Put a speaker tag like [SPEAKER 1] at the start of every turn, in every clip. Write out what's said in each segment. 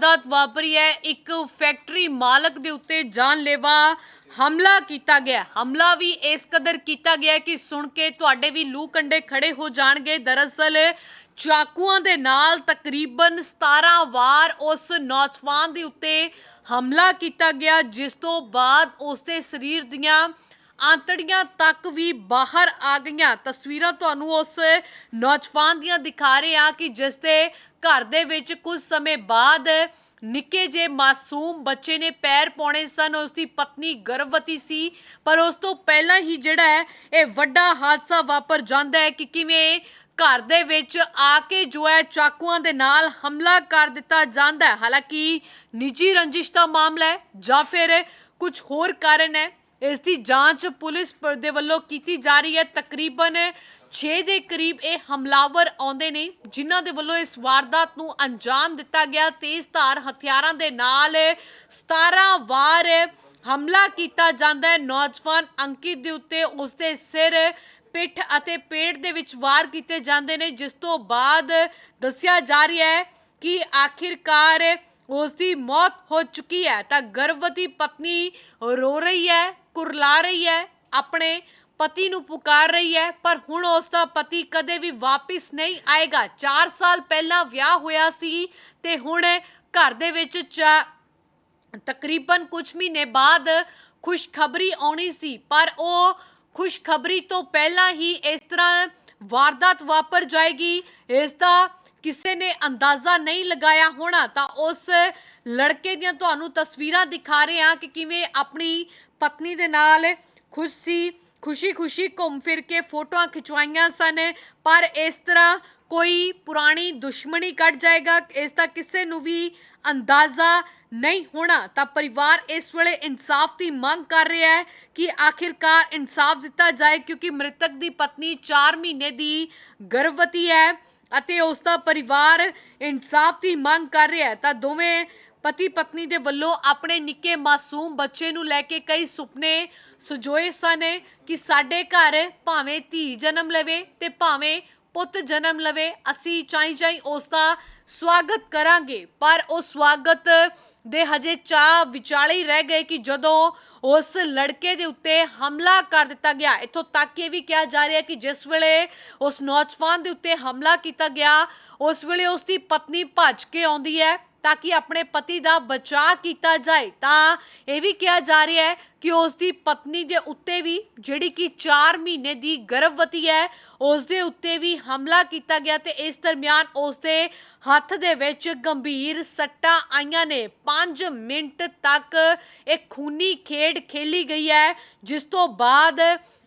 [SPEAKER 1] ਵਾਰਦਾਤ ਵਾਪਰੀ ਹੈ। ਇੱਕ ਫੈਕਟਰੀ ਮਾਲਕ ਦੇ ਉੱਤੇ ਜਾਨਲੇਵਾ ਹਮਲਾ ਕੀਤਾ ਗਿਆ। ਹਮਲਾ ਵੀ ਇਸ ਕਦਰ ਕੀਤਾ ਗਿਆ ਕਿ ਸੁਣ ਕੇ ਤੁਹਾਡੇ ਵੀ ਲੂ ਕੰਡੇ ਖੜੇ ਹੋ ਜਾਣਗੇ। ਦਰਅਸਲ ਚਾਕੂਆਂ ਦੇ ਨਾਲ ਤਕਰੀਬਨ 17 ਵਾਰ ਉਸ ਨੌਜਵਾਨ ਦੇ ਉੱਤੇ ਹਮਲਾ ਕੀਤਾ ਗਿਆ, ਜਿਸ ਤੋਂ ਬਾਅਦ ਉਸ ਦੇ ਸਰੀਰ ਦੀਆਂ ਆਂਤੜੀਆਂ ਤੱਕ ਵੀ ਬਾਹਰ ਆ ਗਈਆਂ। ਤਸਵੀਰਾਂ ਤੁਹਾਨੂੰ ਉਸ ਨੌਜਵਾਨ ਦੀਆਂ ਦਿਖਾ ਰਹੇ ਹਾਂ ਕਿ ਜਿਸ ਦੇ ਘਰ ਦੇ ਵਿੱਚ ਕੁਝ ਸਮੇਂ ਬਾਅਦ ਨਿੱਕੇ ਜੇ ਮਾਸੂਮ ਬੱਚੇ ਨੇ ਪੈਰ ਪਾਉਣੇ ਸਨ। ਉਸ ਦੀ ਪਤਨੀ ਗਰਭਵਤੀ ਸੀ, ਪਰ ਉਸ ਤੋਂ ਪਹਿਲਾਂ ਹੀ ਜਿਹੜਾ ਹੈ, ਇਹ ਵੱਡਾ ਹਾਦਸਾ ਵਾਪਰ ਜਾਂਦਾ ਹੈ ਕਿ ਕਿਵੇਂ ਘਰ ਦੇ ਵਿੱਚ ਆ ਕੇ ਜੋ ਹੈ, ਚਾਕੂਆਂ ਦੇ ਨਾਲ ਹਮਲਾ ਕਰ ਦਿੱਤਾ ਜਾਂਦਾ ਹੈ। ਹਾਲਾਂਕਿ ਨਿੱਜੀ ਰੰਜਿਸ਼ ਦਾ ਮਾਮਲਾ ਹੈ ਜਾਂ ਫਿਰ ਕੁਝ ਹੋਰ ਕਾਰਨ ਹੈ। ਇਸ ਦੀ ਜਾਂਚ ਪੁਲਿਸ ਪ- ਦੇ ਵੱਲੋਂ ਕੀਤੀ ਜਾ ਰਹੀ ਹੈ। ਤਕਰੀਬਨ 6 ਦੇ ਕਰੀਬ ਇਹ ਹਮਲਾਵਰ ਆਉਂਦੇ ਨੇ, ਜਿਨ੍ਹਾਂ ਦੇ ਵੱਲੋਂ ਇਸ ਵਾਰਦਾਤ ਨੂੰ ਅੰਜਾਮ ਦਿੱਤਾ ਗਿਆ। ਤੇਜ਼ਧਾਰ ਹਥਿਆਰਾਂ ਦੇ ਨਾਲ 17 ਵਾਰ ਹਮਲਾ ਕੀਤਾ ਜਾਂਦਾ ਹੈ। ਨੌਜਵਾਨ ਅੰਕਿਤ ਦੇ ਉੱਤੇ ਉਸ ਦੇ ਸਿਰ, ਪਿੱਠ ਅਤੇ ਪੇਟ ਦੇ ਵਿੱਚ ਵਾਰ ਕੀਤੇ ਜਾਂਦੇ ਨੇ, ਜਿਸ ਤੋਂ ਬਾਅਦ ਦੱਸਿਆ ਜਾ ਰਿਹਾ ਹੈ ਕਿ ਆਖਿਰਕਾਰ ਉਸ ਦੀ ਮੌਤ ਹੋ ਚੁੱਕੀ ਹੈ। ਤਾਂ ਗਰਭਵਤੀ ਪਤਨੀ ਰੋ ਰਹੀ ਹੈ। ਕੁਰਲਾ ਰਹੀ ਹੈ, ਆਪਣੇ ਪਤੀ ਨੂੰ ਪੁਕਾਰ ਰਹੀ ਹੈ, ਪਰ ਹੁਣ ਉਸ ਦਾ ਪਤੀ ਕਦੇ ਵੀ ਵਾਪਿਸ ਨਹੀਂ ਆਏਗਾ। 4 ਸਾਲ ਪਹਿਲਾਂ ਵਿਆਹ ਹੋਇਆ ਸੀ ਤੇ ਹੁਣ ਘਰ ਦੇ ਵਿੱਚ ਤਕਰੀਬਨ ਕੁਝ ਮਹੀਨੇ ਬਾਅਦ ਖੁਸ਼ਖਬਰੀ ਆਉਣੀ ਸੀ, ਪਰ ਉਹ ਖੁਸ਼ਖਬਰੀ ਤੋਂ ਪਹਿਲਾਂ ਹੀ ਇਸ ਤਰ੍ਹਾਂ ਵਾਰਦਾਤ ਵਾਪਰ ਜਾਏਗੀ, ਇਸ ਦਾ ਕਿਸੇ ਨੇ ਅੰਦਾਜ਼ਾ ਨਹੀਂ ਲਗਾਇਆ ਹੋਣਾ। ਤਾਂ ਉਸ ਲੜਕੇ ਦੀਆਂ ਤੁਹਾਨੂੰ ਤਸਵੀਰਾਂ ਦਿਖਾ ਰਹੇ ਹਾਂ ਕਿ ਕਿਵੇਂ ਆਪਣੀ ਪਤਨੀ ਦੇ ਨਾਲ ਖੁਸ਼ ਸੀ ਖੁਸ਼ੀ-ਖੁਸ਼ੀ ਘੁੰਮ ਫਿਰ ਕੇ ਫੋਟੋਆਂ ਖਿਚਵਾਈਆਂ ਸਨ, ਪਰ ਇਸ ਤਰ੍ਹਾਂ ਕੋਈ ਪੁਰਾਣੀ ਦੁਸ਼ਮਣੀ ਕੱਢ ਜਾਏਗਾ, ਇਸ ਦਾ ਕਿਸੇ ਨੂੰ ਵੀ ਅੰਦਾਜ਼ਾ ਨਹੀਂ ਹੋਣਾ। ਤਾਂ ਪਰਿਵਾਰ ਇਸ ਵੇਲੇ ਇਨਸਾਫ ਦੀ ਮੰਗ ਕਰ ਰਿਹਾ ਹੈ ਕਿ ਆਖਿਰਕਾਰ ਇਨਸਾਫ ਦਿੱਤਾ ਜਾਏ, ਕਿਉਂਕਿ ਮ੍ਰਿਤਕ ਦੀ ਪਤਨੀ 4 ਮਹੀਨੇ ਦੀ ਗਰਭਵਤੀ ਹੈ ਅਤੇ ਉਸ ਦਾ ਪਰਿਵਾਰ ਇਨਸਾਫ ਦੀ ਮੰਗ ਕਰ ਰਿਹਾ ਹੈ। ਤਾਂ ਦੋਵੇਂ ਪਤੀ ਪਤਨੀ ਦੇ ਵੱਲੋਂ ਆਪਣੇ ਨਿੱਕੇ ਮਾਸੂਮ ਬੱਚੇ ਨੂੰ ਲੈ ਕੇ ਕਈ ਸੁਪਨੇ ਸਜੋਏ ਸਨ ਕਿ ਸਾਡੇ ਘਰ ਭਾਵੇਂ ਧੀ ਜਨਮ ਲਵੇ ਤੇ ਭਾਵੇਂ ਪੁੱਤ ਜਨਮ ਲਵੇ, ਅਸੀਂ ਚਾਈ ਚਾਈ ਉਸ ਦਾ ਸਵਾਗਤ ਕਰਾਂਗੇ। ਪਰ ਉਹ ਸਵਾਗਤ ਦੇ ਹਜੇ ਚਾਹ ਵਿਚਾਲੇ ਹੀ ਰਹਿ ਗਏ ਕਿ ਜਦੋਂ ਉਸ ਲੜਕੇ ਦੇ ਉੱਤੇ ਹਮਲਾ ਕਰ ਦਿੱਤਾ ਗਿਆ। ਇਥੋਂ ਤੱਕ ਇਹ ਵੀ ਕਿਹਾ ਜਾ ਰਿਹਾ ਕਿ ਜਿਸ ਵੇਲੇ ਉਸ ਨੌਜਵਾਨ ਦੇ ਉੱਤੇ ਹਮਲਾ ਕੀਤਾ ਗਿਆ, ਉਸ ਵੇਲੇ ਉਸ ਦੀ ਪਤਨੀ ਭੱਜ ਕੇ ਆਉਂਦੀ ਹੈ। ਤਾਂ ਕਿ ਆਪਣੇ ਪਤੀ ਦਾ ਬਚਾਅ ਕੀਤਾ ਜਾਏ। ਤਾਂ ਇਹ ਵੀ ਕਿਹਾ ਜਾ ਰਿਹਾ ਹੈ ਕਿ ਉਸ ਦੀ ਪਤਨੀ ਦੇ ਉੱਤੇ ਵੀ ਜਿਹੜੀ ਕਿ 4 ਮਹੀਨੇ ਦੀ ਗਰਭਵਤੀ ਹੈ ਉਸ ਦੇ ਉੱਤੇ ਵੀ ਹਮਲਾ ਕੀਤਾ ਗਿਆ ਤੇ ਇਸ ਦਰਮਿਆਨ ਉਸ ਦੇ ਹੱਥ ਦੇ ਵਿੱਚ ਗੰਭੀਰ ਸੱਟਾਂ ਆਈਆਂ ਨੇ। 5 ਮਿੰਟ ਤੱਕ ਇਹ ਖੂਨੀ ਖੇਡ ਖੇਲੀ ਗਈ ਹੈ, ਜਿਸ ਤੋਂ ਬਾਅਦ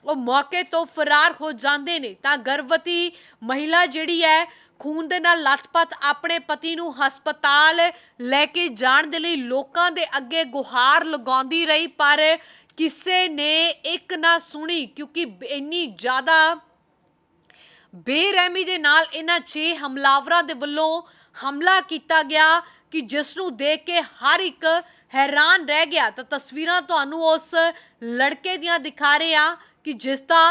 [SPEAKER 1] ਉਹ ਮੌਕੇ ਤੋਂ ਫਰਾਰ ਹੋ ਜਾਂਦੇ ਨੇ। ਤਾਂ ਗਰਭਵਤੀ ਮਹਿਲਾ ਜਿਹੜੀ ਹੈ ਖੂਨ ਦੇ ਨਾਲ ਲੱਥਪੱਥ ਆਪਣੇ ਪਤੀ ਨੂੰ ਹਸਪਤਾਲ ਲੈ ਕੇ ਜਾਣ ਦੇ ਲਈ ਲੋਕਾਂ ਦੇ ਅੱਗੇ ਗੁਹਾਰ ਲਗਾਉਂਦੀ ਰਹੀ, ਪਰ ਕਿਸੇ ਨੇ ਇੱਕ ਨਾ ਸੁਣੀ ਕਿਉਂਕਿ ਇੰਨੀ ਜ਼ਿਆਦਾ ਬੇਰਹਿਮੀ ਦੇ ਨਾਲ ਇਹਨਾਂ 6 ਹਮਲਾਵਰਾਂ ਦੇ ਵੱਲੋਂ ਹਮਲਾ ਕੀਤਾ ਗਿਆ ਕਿ ਜਿਸ ਨੂੰ ਦੇਖ ਕੇ ਹਰ ਇੱਕ ਹੈਰਾਨ ਰਹਿ ਗਿਆ। ਤਾਂ ਤਸਵੀਰਾਂ ਤੁਹਾਨੂੰ ਉਸ ਲੜਕੇ ਦੀਆਂ ਦਿਖਾ ਰਹੇ ਆ ਕਿ ਜਿਸ ਦਾ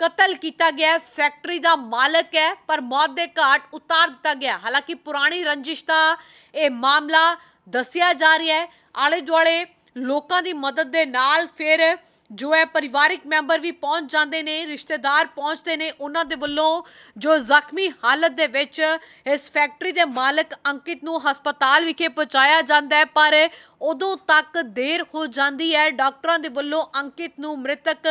[SPEAKER 1] ਕਤਲ ਕੀਤਾ ਗਿਆ ਹੈ। ਫੈਕਟਰੀ ਦਾ ਮਾਲਕ ਹੈ, ਪਰ ਮੌਤ ਦੇ ਘਾਟ ਉਤਾਰ ਦਿੱਤਾ ਗਿਆ ਹਾਲਾਂਕਿ ਪੁਰਾਣੀ ਰੰਜਿਸ਼ ਦਾ ਇਹ ਮਾਮਲਾ ਦੱਸਿਆ ਜਾ ਰਿਹਾ ਹੈ ਆਲੇ ਦੁਆਲੇ ਲੋਕਾਂ ਦੀ ਮਦਦ ਦੇ ਨਾਲ ਫਿਰ ਜੋ ਹੈ ਪਰਿਵਾਰਿਕ ਮੈਂਬਰ ਵੀ ਪਹੁੰਚ ਜਾਂਦੇ ਨੇ, ਰਿਸ਼ਤੇਦਾਰ ਪਹੁੰਚਦੇ ਨੇ, ਉਹਨਾਂ ਦੇ ਵੱਲੋਂ ਜੋ ਜ਼ਖਮੀ ਹਾਲਤ ਦੇ ਵਿੱਚ ਇਸ ਫੈਕਟਰੀ ਦੇ ਮਾਲਕ ਅੰਕਿਤ ਨੂੰ ਹਸਪਤਾਲ ਵਿਖੇ ਪਹੁੰਚਾਇਆ ਜਾਂਦਾ ਹੈ, ਪਰ ਉਦੋਂ ਤੱਕ ਦੇਰ ਹੋ ਜਾਂਦੀ ਹੈ। ਡਾਕਟਰਾਂ ਦੇ ਵੱਲੋਂ ਅੰਕਿਤ ਨੂੰ ਮ੍ਰਿਤਕ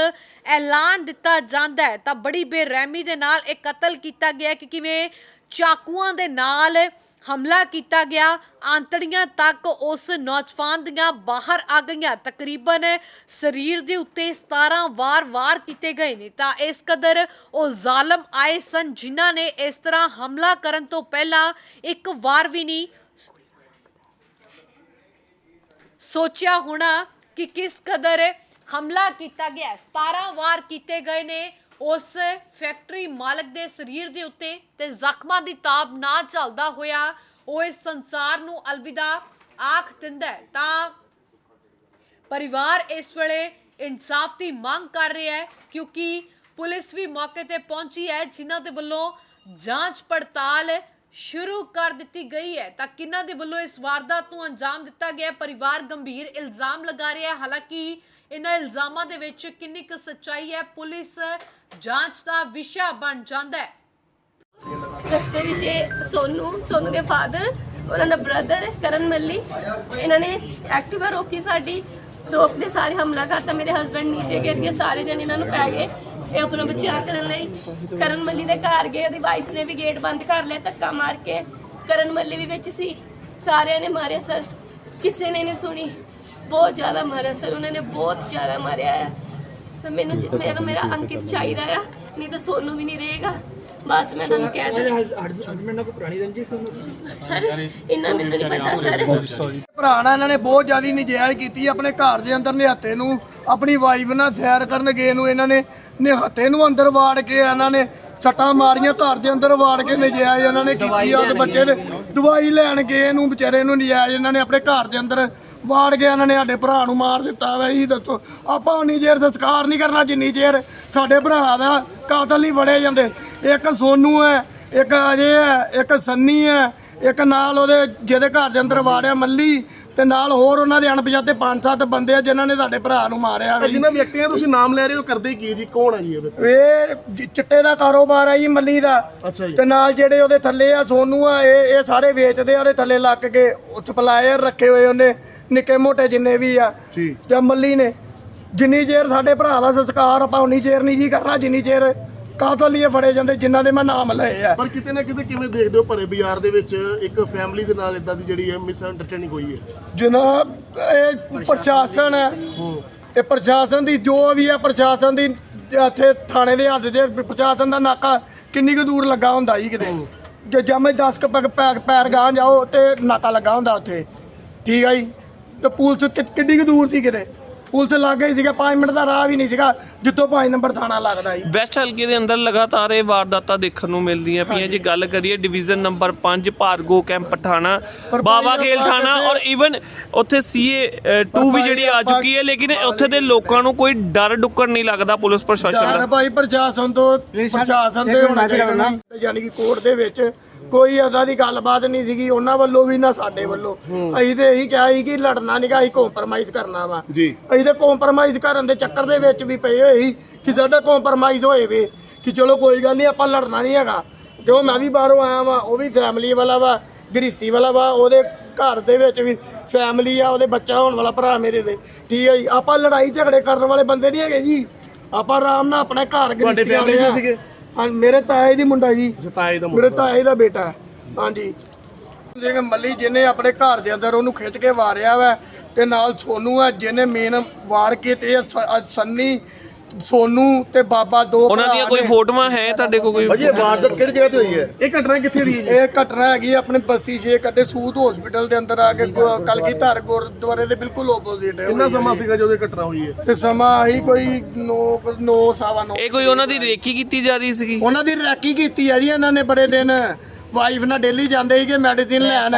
[SPEAKER 1] ਐਲਾਨ ਦਿੱਤਾ ਜਾਂਦਾ ਹੈ। ਤਾਂ ਬੜੀ ਬੇਰਹਿਮੀ ਦੇ ਨਾਲ ਇਹ ਕਤਲ ਕੀਤਾ ਗਿਆ ਕਿ ਕਿਵੇਂ ਚਾਕੂਆਂ ਦੇ ਨਾਲ ਹਮਲਾ ਕੀਤਾ ਗਿਆ। ਆਂਤੜੀਆਂ ਤੱਕ ਉਸ ਨੌਜਵਾਨ ਦੀਆਂ ਬਾਹਰ ਆ ਗਈਆਂ। ਤਕਰੀਬਨ ਸਰੀਰ ਦੇ ਉੱਤੇ 17 ਵਾਰ ਵਾਰ ਕੀਤੇ ਗਏ ਨੇ। ਤਾਂ ਇਸ ਕਦਰ ਉਹ ਜ਼ਾਲਮ ਆਏ ਸਨ, ਜਿਨ੍ਹਾਂ ਨੇ ਇਸ ਤਰ੍ਹਾਂ ਹਮਲਾ ਕਰਨ ਤੋਂ ਪਹਿਲਾਂ ਇੱਕ ਵਾਰ ਵੀ ਨਹੀਂ ਸੋਚਿਆ ਹੋਣਾ ਕਿ ਕਿਸ ਕਦਰ ਹਮਲਾ ਕੀਤਾ ਗਿਆ। ਹੈ। 17 ਵਾਰ ਕੀਤੇ ਗਏ ਨੇ। ਉਸ ਫੈਕਟਰੀ ਮਾਲਕ ਦੇ ਸਰੀਰ ਦੇ ਉੱਤੇ ਤੇ ਜ਼ਖਮਾਂ ਦੀ ਤਾਬ ਨਾ ਚੱਲਦਾ ਹੋਇਆ ਉਹ ਇਸ ਸੰਸਾਰ ਨੂੰ ਅਲਵਿਦਾ ਆਖ ਦਿੰਦਾ ਤਾਂ ਪਰਿਵਾਰ ਇਸ ਵੇਲੇ ਇਨਸਾਫ ਦੀ ਮੰਗ ਕਰ ਰਿਹਾ ਹੈ ਕਿਉਂਕਿ ਪੁਲਿਸ ਵੀ ਮੌਕੇ ਤੇ ਪਹੁੰਚੀ ਹੈ, ਜਿਨ੍ਹਾਂ ਦੇ ਵੱਲੋਂ ਜਾਂਚ ਪੜਤਾਲ ਸ਼ੁਰੂ ਕਰ ਦਿੱਤੀ ਗਈ ਹੈ। ਤਾਂ ਕਿਹਨਾਂ ਦੇ ਵੱਲੋਂ ਇਸ ਵਾਰਦਾਤ ਨੂੰ ਅੰਜਾਮ ਦਿੱਤਾ ਗਿਆ ਪਰਿਵਾਰ ਗੰਭੀਰ ਇਲਜ਼ਾਮ ਲਗਾ ਰਿਹਾ ਹੈ। ਹਾਲਾਂਕਿ ਇਹਨਾਂ ਇਲਜ਼ਾਮਾਂ ਦੇ ਵਿੱਚ ਕਿੰਨੀ ਕੁ ਸੱਚਾਈ ਹੈ, ਪੁਲਿਸ ਜਾਂਚ ਦਾ ਵਿਸ਼ਾ ਬਣ ਜਾਂਦਾ ਹੈ।
[SPEAKER 2] ਰਸਤੇ ਵਿੱਚ ਇਹ ਸੋਨੂ ਸੋਨੂ ਦੇ ਫਾਦਰ ਉਹਨਾਂ ਦਾ ਬ੍ਰਦਰ ਕਰਨ ਮੱਲੀ, ਇਹਨਾਂ ਨੇ ਐਕਟਿਵਾ ਰੋਕੀ ਸਾਡੀ, ਰੋਕਦੇ ਸਾਰੇ ਹਮਲਾ ਕਰਤਾ। ਮੇਰੇ ਹਸਬੰਡ ਨੀਚੇ ਗਿਰ ਗਏ, ਸਾਰੇ ਜਣੇ ਇਹਨਾਂ ਨੂੰ ਪੈ ਗਏ। ਇਹ ਆਪਣਾ ਬਚਾਅ ਕਰਨ ਲਈ ਕਰਨ ਮੱਲੀ ਦੇ ਘਰ ਗਏ, ਉਹਦੀ ਵਾਈਫ ਨੇ ਵੀ ਗੇਟ ਬੰਦ ਕਰ ਲਿਆ, ਧੱਕਾ ਮਾਰ ਕੇ ਕਰਨ ਮੱਲੀ ਵੀ ਵਿੱਚ ਸੀ। ਸਾਰਿਆਂ ਨੇ ਮਾਰਿਆ ਸਰ। ਕਿਸੇ ਨੇ ਨਹੀਂ ਸੁਣੀ। ਬਹੁਤ ਜ਼ਿਆਦਾ ਮਾਰਿਆ ਸਰ। ਉਹਨਾਂ ਨੇ ਬਹੁਤ ਜ਼ਿਆਦਾ ਮਾਰਿਆ ਹੈ। ਤਾਂ ਮੈਨੂੰ ਜ- ਮੇਰਾ ਮੇਰਾ ਅੰਕਿਤ ਚਾਹੀਦਾ ਆ। ਨਹੀਂ ਤਾਂ ਸੋਨੂ ਵੀ ਨਹੀਂ ਰਹੇਗਾ। ਬਸ ਮੈਂ ਤੁਹਾਨੂੰ ਕਹਿ ਦਿੰਦਾ
[SPEAKER 3] ਹਸਬੰਡ ਨਾਲ ਕੋਈ ਪੁਰਾਣੀ ਰੰਜਿਸ਼ ਹੋਣੀ
[SPEAKER 2] ਸਰ ਇੰਨਾ ਮੈਨੂੰ ਨਹੀਂ ਪਤਾ ਸਰ।
[SPEAKER 4] ਭਰਾ ਨਾਲ ਇਹਨਾਂ ਨੇ ਬਹੁਤ ਜ਼ਿਆਦਾ ਨਜਾਇਜ਼ ਕੀਤੀ ਆਪਣੇ ਘਰ ਦੇ ਅੰਦਰ ਨਿਹੱਤੇ ਨੂੰ। ਆਪਣੀ ਵਾਈਫ ਨਾਲ ਸੈਰ ਕਰਨ ਗਏ ਨੂੰ ਇਹਨਾਂ ਨੇ। ਨਿਹੱਤੇ ਨੂੰ ਅੰਦਰ ਵਾੜ ਕੇ ਇਹਨਾਂ ਨੇ ਸੱਟਾਂ ਮਾਰੀਆਂ ਘਰ ਦੇ ਅੰਦਰ ਵਾੜ ਕੇ ਨਜਾਇਜ਼ ਇਹਨਾਂ ਨੇ ਕੀਤੀ ਆ ਉਸ ਬੱਚੇ ਦੇ ਦਵਾਈ ਲੈਣ ਗਏ ਨੂੰ ਵਿਚਾਰੇ ਨੂੰ ਨਜਾਇਜ਼ ਇਹਨਾਂ ਨੇ ਆਪਣੇ ਘਰ ਦੇ ਅੰਦਰ ਵਾੜ ਕੇ ਇਹਨਾਂ ਨੇ ਸਾਡੇ ਭਰਾ ਨੂੰ ਮਾਰ ਦਿੱਤਾ ਵਾ ਇਹ ਦੱਸੋ। ਆਪਾਂ ਉਨੀ ਦੇਰ ਸੰਸਕਾਰ ਨਹੀਂ ਕਰਨਾ ਜਿੰਨੀ ਦੇਰ ਸਾਡੇ ਭਰਾ ਦਾ ਕਾਤਲ ਨਹੀਂ ਫੜੇ ਜਾਂਦੇ। ਇੱਕ ਸੋਨੂ ਹੈ ਇੱਕ ਅਜੇ ਹੈ ਇੱਕ ਸੰਨੀ ਹੈ ਇੱਕ ਨਾਲ ਉਹਦੇ ਜਿਹਦੇ ਘਰ ਦੇ ਅੰਦਰ ਵਾੜਿਆ ਮੱਲੀ ਤੇ ਨਾਲ ਹੋਰ ਉਹਨਾਂ ਦੇ ਅਣਪਛਾਤੇ ਪੰਜ ਸੱਤ ਬੰਦੇ ਆ ਜਿਨ੍ਹਾਂ ਨੇ ਸਾਡੇ ਭਰਾ ਨੂੰ ਮਾਰਿਆ ਵੀ।
[SPEAKER 5] ਜਿਨ੍ਹਾਂ ਵਿਅਕਤੀਆਂ ਤੁਸੀਂ ਨਾਮ ਲੈ ਰਹੇ ਹੋ ਕਰਦੇ ਕੀ ਜੀ? ਕੌਣ ਹੈ ਜੀ ਇਹ ਵਿਅਕਤੀ?
[SPEAKER 4] ਇਹ ਜ- ਚਿੱਟੇ ਦਾ ਕਾਰੋਬਾਰ ਆ ਜੀ ਮੱਲੀ ਦਾ।
[SPEAKER 5] ਅੱਛਾ ਜੀ।
[SPEAKER 4] ਤੇ ਨਾਲ ਜਿਹੜੇ ਉਹਦੇ ਥੱਲੇ ਆ ਸੋਨੂ ਆ ਇਹ ਇਹ ਸਾਰੇ ਵੇਚਦੇ ਆ ਉਹਦੇ ਥੱਲੇ ਲੱਗ ਕੇ ਸਪਲਾਇਰ ਰੱਖੇ ਹੋਏ ਉਹਨੇ। ਨਿੱਕੇ ਮੋਟੇ ਜਿੰਨੇ ਵੀ ਆ
[SPEAKER 5] ਜੀ।
[SPEAKER 4] ਜਾਂ ਮੱਲੀ ਨੇ ਜਿੰਨੀ ਚਿਰ ਸਾਡੇ ਭਰਾ ਦਾ ਸੰਸਕਾਰ ਆਪਾਂ ਉਨੀ ਚਿਰ ਨਹੀਂ ਜੀ ਕਰਨਾ ਜਿੰਨੀ ਚਿਰ ਕਾਤਲ ਇਹ ਫੜੇ ਜਾਂਦੇ ਜਿਨ੍ਹਾਂ ਦੇ ਮੈਂ ਨਾਮ ਲਏ ਆ।
[SPEAKER 5] ਪਰ ਕਿਤੇ ਨਾ ਕਿਤੇ ਕਿਵੇਂ ਦੇਖਦੇ ਹੋ ਭਰੇ ਬਾਜ਼ਾਰ ਦੇ ਵਿੱਚ ਇੱਕ ਫੈਮਿਲੀ ਦੇ ਨਾਲ ਇਦਾਂ ਦੀ ਜਿਹੜੀ ਹੈ ਮਿਸ ਅੰਡਰਸਟੈਂਡਿੰਗ ਹੋਈ ਹੈ?
[SPEAKER 4] ਜਨਾਬ ਇਹ ਪ੍ਰਸ਼ਾਸਨ ਹੈ ਇਹ ਪ੍ਰਸ਼ਾਸਨ ਦੀ ਜੋ ਵੀ ਹੈ ਪ੍ਰਸ਼ਾਸਨ ਦੀ ਇੱਥੇ ਥਾਣੇ ਦੇ ਹੱਥ ਦੇ ਪ੍ਰਸ਼ਾਸਨ ਦਾ ਨਾਕਾ ਕਿੰਨੀ ਕੁ ਦੂਰ ਲੱਗਾ ਹੁੰਦਾ ਜੀ ਕਿਤੇ। ਜੇ ਜਮੇ 10 ਕ ਪੈਰ ਪੈਰ ਗਾਂ ਜਾਓ ਤੇ ਨਾਕਾ ਲੱਗਾ ਹੁੰਦਾ ਉੱਥੇ। ਠੀਕ ਹੈ ਜੀ? ਤੇ ਪੁਲਿਸ ਕਿ- ਕਿੰਨੀ ਕੁ ਦੂਰ ਸੀ ਕਿਤੇ? ਪੁਲਿਸ ਲੱਗ ਗਈ ਸੀਗਾ 5 ਮਿੰਟ ਦਾ ਰਾਹ ਵੀ ਨਹੀਂ ਸੀਗਾ ਜਿੱਥੋਂ 5 ਨੰਬਰ ਥਾਣਾ ਲੱਗਦਾ ਜੀ
[SPEAKER 6] ਵੈਸਟ ਹਲਕੇ ਦੇ ਅੰਦਰ ਲਗਾਤਾਰ ਇਹ ਵਾਰਦਾਤਾਂ ਦੇਖਣ ਨੂੰ ਮਿਲਦੀਆਂ ਪਈਆਂ। ਜੇ ਗੱਲ ਕਰੀਏ ਡਿਵੀਜ਼ਨ ਨੰਬਰ 5 ਭਾਰਗੋ ਕੈਂਪ ਪਠਾਣਾ
[SPEAKER 4] ਪਰ ਭਾਈ
[SPEAKER 6] ਖੇਲ ਥਾਣਾ ਔਰ ਇਵਨ ਉੱਥੇ ਸੀਏ 2 ਵੀ
[SPEAKER 4] ਭਾਈ
[SPEAKER 6] ਜਿਹੜੀ ਆ
[SPEAKER 4] ਆਪਾਂ-
[SPEAKER 6] ਚੁੱਕੀ ਹੈ ਲੇਕਿਨ ਉੱਥੇ ਦੇ ਲੋਕਾਂ ਨੂੰ ਕੋਈ ਡਰ ਡੁੱਕਰ ਨਹੀਂ ਲੱਗਦਾ ਪੁਲਿਸ ਪ੍ਰਸ਼ਾਸਨ
[SPEAKER 4] ਯਾਰ
[SPEAKER 6] ਦਾ।
[SPEAKER 4] ਭਾਈ ਪ੍ਰਸ਼ਾਸਨ ਤੋਂ ਪ੍ਰਸ਼ਾਸਨ ਦੇ ਹੋਣਾ ਚਾਹੀਦਾ ਨਾ ਯਾਨੀ ਕਿ ਕੋਰਟ ਦੇ ਵਿੱਚ ਕੋਈ ਏਦਾਂ ਦੀ ਗੱਲਬਾਤ ਨਹੀਂ ਸੀਗੀ ਉਹਨਾਂ ਵੱਲੋਂ ਵੀ ਨਾ ਸਾਡੇ ਵੱਲੋਂ। ਅਸੀਂ ਤੇ ਇਹੀ ਕਿਹਾ ਸੀ ਕਿ ਲੜਨਾ ਨਹੀਂ ਗਾ ਅਸੀਂ ਕੰਪਰਮਾਈਜ਼ ਕਰਨਾ ਵਾ।
[SPEAKER 5] ਜੀ।
[SPEAKER 4] ਅਸੀਂ ਤੇ ਕੰਪਰਮਾਈਜ਼ ਕਰਨ ਦੇ ਚੱਕਰ ਦੇ ਵਿੱਚ ਵੀ ਪਏ ਹੋਏ ਸੀ ਕਿ ਸਾਡਾ ਕੰਪਰਮਾਈਜ਼ ਹੋਏ ਵੇ ਕਿ ਚਲੋ ਕੋਈ ਗੱਲ ਨਹੀਂ ਆਪਾਂ ਲੜਨਾ ਨਹੀਂ ਹੈਗਾ। ਜੋ ਮੈਂ ਵੀ ਬਾਹਰੋਂ ਆਇਆ ਵਾਂ ਉਹ ਵੀ ਫੈਮਿਲੀ ਵਾਲਾ ਵਾ ਗ੍ਰਿਸ਼ਤੀ ਵਾਲਾ ਵਾ ਉਹਦੇ ਘਰ ਦੇ ਵਿੱਚ ਵੀ ਫੈਮਿਲੀ ਆ ਉਹਦੇ ਬੱਚਾ ਹੋਣ ਵਾਲਾ ਭਰਾ ਮੇਰੇ ਦੇ। ਠੀਕ ਹੈ ਜੀ ਆਪਾਂ ਲੜਾਈ ਝਗੜੇ ਕਰਨ ਵਾਲੇ ਬੰਦੇ ਨਹੀਂ ਹੈਗੇ ਜੀ। ਆਪਾਂ ਆਰਾਮ ਨਾਲ ਆਪਣੇ ਘਰ ਗ੍ਰਿਸ਼ਤੀ ਵਾਲੇ
[SPEAKER 5] ਸੀਗੇ?
[SPEAKER 4] ਹਾਂ ਮੇਰੇ ਤਾਏ ਦੀ ਮੁੰਡਾ ਜੀ।
[SPEAKER 5] ਜਤਾਏ ਦਾ
[SPEAKER 4] ਮੇਰੇ ਤਾਏ ਦਾ ਬੇਟਾ ਹੈ। ਹਾਂਜੀ। ਜਿਵੇਂ ਮੱਲੀ ਜਿਹਨੇ ਆਪਣੇ ਘਰ ਦੇ ਅੰਦਰ ਉਹਨੂੰ ਖਿੱਚ ਕੇ ਵਾਰਿਆ ਵਾ ਤੇ ਨਾਲ ਸੋਨੂ ਆ ਜਿਹਨੇ ਮੇਨ ਵਾਰ ਕੇ ਤੇ ਇਹ ਸ- ਅੱਜ ਸੰਨੀ ਸੋਨੂ ਤੇ ਬਾਬਾ ਦੋ
[SPEAKER 6] ਉਹਨਾਂ
[SPEAKER 4] ਭਰਾ
[SPEAKER 6] ਦੀਆਂ ਕੋਈ
[SPEAKER 4] ਨੇ।
[SPEAKER 6] ਫੋਟੋਆਂ ਹੈ ਤੁਹਾਡੇ ਕੋਲ ਕੋਈ?
[SPEAKER 5] ਵਾਰਦਾਤ ਕਿਹੜੀ ਜਗ੍ਹਾ ਤੇ ਹੋਈ ਹੈ? ਇਹ ਘਟਨਾ ਕਿੱਥੇ ਦੀ ਹੈ ਜੀ?
[SPEAKER 4] ਇਹ ਘਟਨਾ ਹੈਗੀ ਆਪਣੇ ਬਸਤੀ ਛੇ ਕੱਟੇ ਸੂਤ ਹਸਪੀਟਲ ਦੇ ਅੰਦਰ ਆ ਕੇ ਕਲਗੀ ਧਾਰ ਗੁਰਦੁਆਰੇ ਦੇ ਬਿਲਕੁਲ ਆਪੋਜ਼ਿਟ ਹੈ
[SPEAKER 5] ਕਿੰਨਾ ਸਮਾਂ ਸੀਗਾ ਜਦੋਂ ਇਹ ਘਟਨਾ ਹੋਈ ਹੈ?
[SPEAKER 4] ਤੇ ਸਮਾਂ ਆਹੀ ਕੋਈ 9 9 ਸਵਾ 9
[SPEAKER 6] ਇਹ ਕੋਈ ਉਹਨਾਂ ਦੀ ਰੇਕੀ ਕੀਤੀ ਜਾ ਰਹੀ ਸੀਗੀ?
[SPEAKER 4] ਉਹਨਾਂ ਦੀ ਰੈਕੀ ਕੀਤੀ ਹੈ ਜੀ ਇਹਨਾਂ ਨੇ ਬੜੇ ਦਿਨ। ਵਾਈਫ ਨਾਲ ਡੇਲੀ ਜਾਂਦੇ ਸੀਗੇ ਮੈਡੀਸਿਨ ਲੈਣ।